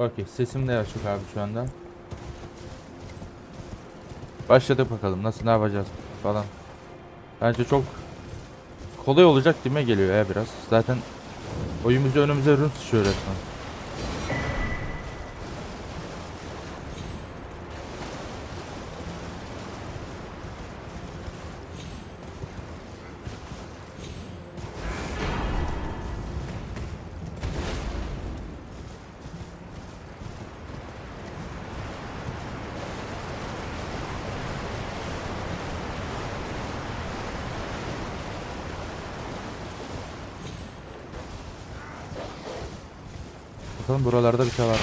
Okey sesim de açık abi şu anda. Başladık bakalım nasıl ne yapacağız falan. Bence çok kolay olacak dime geliyor ya biraz. Zaten oyunumuzu önümüze ürün sıçıyor resmen. Bakalım buralarda bir şey var mı?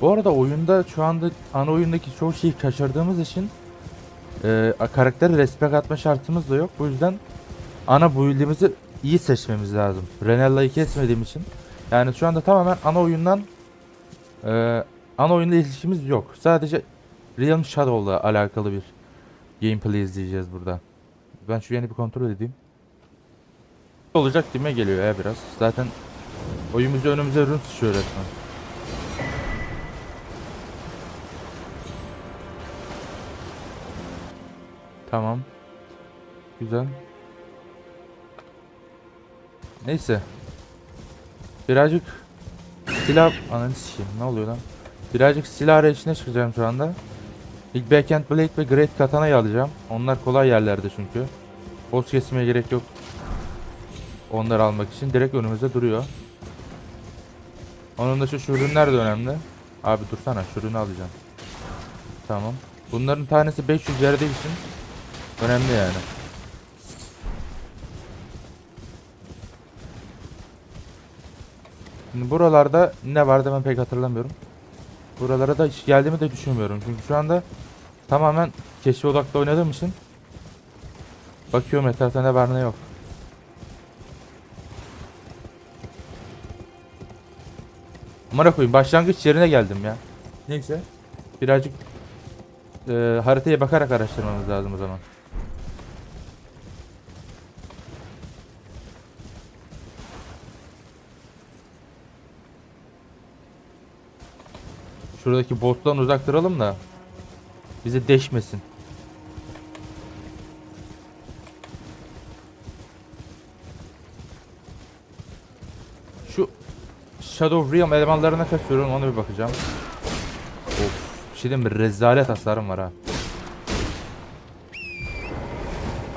Bu arada oyunda şu anda ana oyundaki çoğu şeyi kaçırdığımız için e, karakteri respekt atma şartımız da yok. Bu yüzden ana build'imizi iyi seçmemiz lazım. Renella'yı kesmediğim için. Yani şu anda tamamen ana oyundan e, ana oyunda ilişkimiz yok. Sadece Realm Shadow'la alakalı bir gameplay izleyeceğiz burada. Ben şu yeni bir kontrol edeyim. Olacak dime geliyor ya biraz. Zaten oyunumuzu önümüze ürün sıçıyor resmen. Tamam. Güzel. Neyse. Birazcık silah ananı sikeyim ne oluyor lan? Birazcık silah arayışına çıkacağım şu anda. İlk Backhand Blade ve Great Katana'yı alacağım. Onlar kolay yerlerde çünkü. Boss kesmeye gerek yok. Onları almak için direkt önümüzde duruyor. Onun da şu şu ürünler de önemli. Abi dursana şu ürünü alacağım. Tamam. Bunların tanesi 500 yerde için Önemli yani. Şimdi buralarda ne vardı ben pek hatırlamıyorum. Buralara da hiç geldiğimi de düşünmüyorum. Çünkü şu anda tamamen keşfe odaklı oynadığım için bakıyorum etrafta ne var ne yok. Amına koyayım başlangıç yerine geldim ya. Neyse. Birazcık e, haritaya bakarak araştırmamız lazım o zaman. Şuradaki boss'tan uzak duralım da bizi deşmesin. Şu Shadow Realm elemanlarına kaçıyorum ona bir bakacağım. Of, bir şey diyeyim mi? Rezalet hasarım var ha.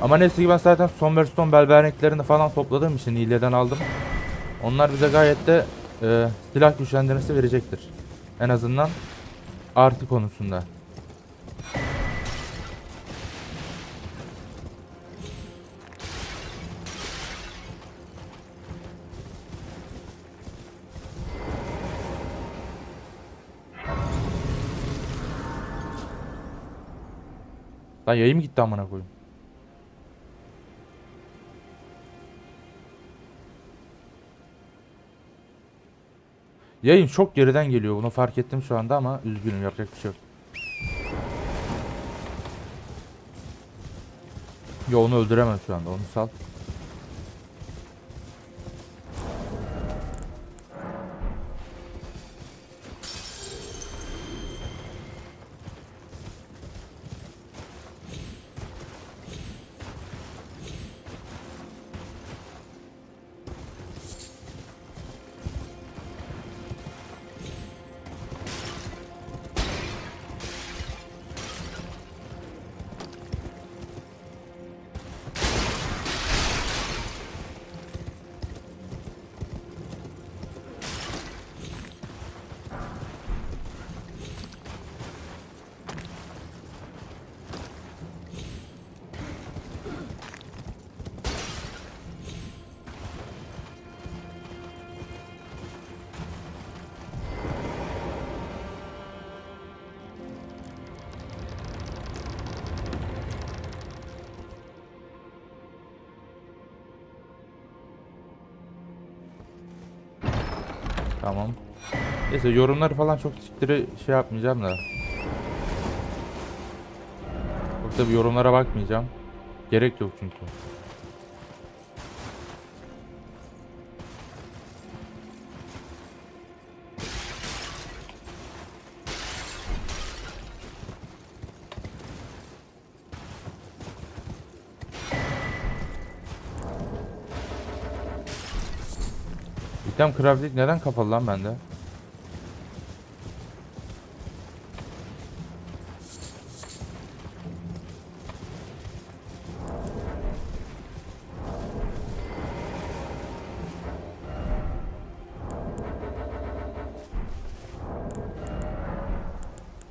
Ama neyse ki ben zaten Somberstone belberniklerini falan topladığım için hileden aldım. Onlar bize gayet de e, silah güçlendirmesi verecektir. En azından artı konusunda. Lan yayım gitti amına koyayım. Yayın çok geriden geliyor. Bunu fark ettim şu anda ama üzgünüm yapacak bir şey yok. Yo onu öldüremem şu anda. Onu sal. Tamam. Neyse yorumları falan çok siktire şey yapmayacağım da. Yok tabi yorumlara bakmayacağım. Gerek yok çünkü. İtem crafting neden kapalı lan bende?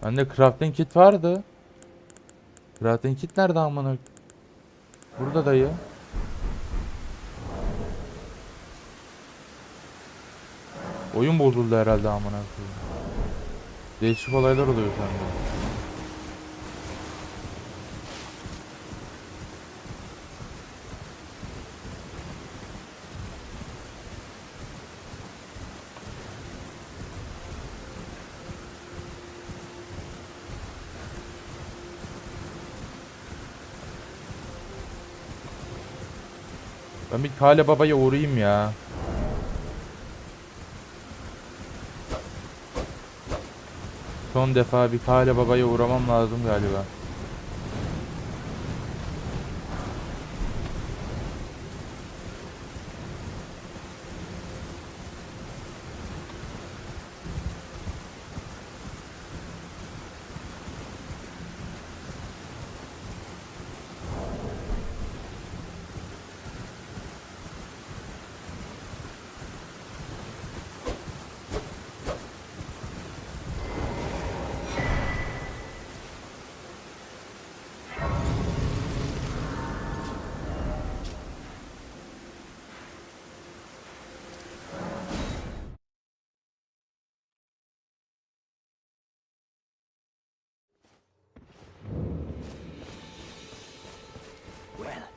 Bende crafting kit vardı. Crafting kit nerede amına? Burada dayı. Oyun bozuldu herhalde amına koyayım. Değişik olaylar oluyor sende. Ben bir Kale Baba'ya uğrayayım ya. Son defa bir Kale Baba'ya uğramam lazım galiba.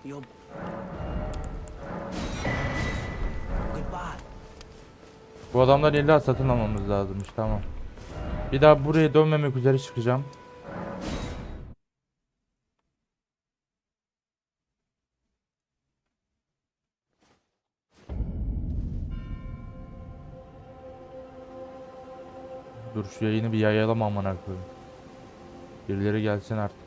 You're. Bu adamları illa satın almamız lazımmış tamam. Bir daha buraya dönmemek üzere çıkacağım. Dur şu yayını bir yayalım amına koyayım. Birileri gelsin artık.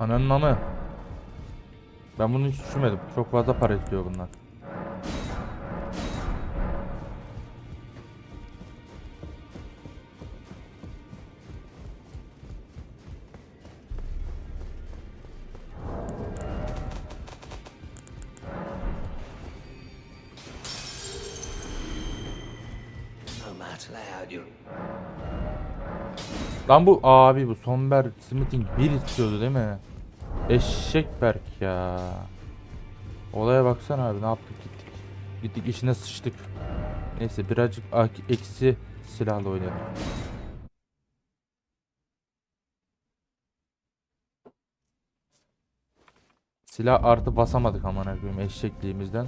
Ananın amı. Ben bunu hiç düşünmedim. Çok fazla para istiyor bunlar. Lan bu abi bu Somber Smithing bir istiyordu değil mi? Eşek Berk ya. Olaya baksana abi ne yaptık gittik. Gittik işine sıçtık. Neyse birazcık eksi silahla oynayalım. Silah artı basamadık aman koyayım eşekliğimizden.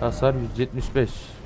Hasar 175.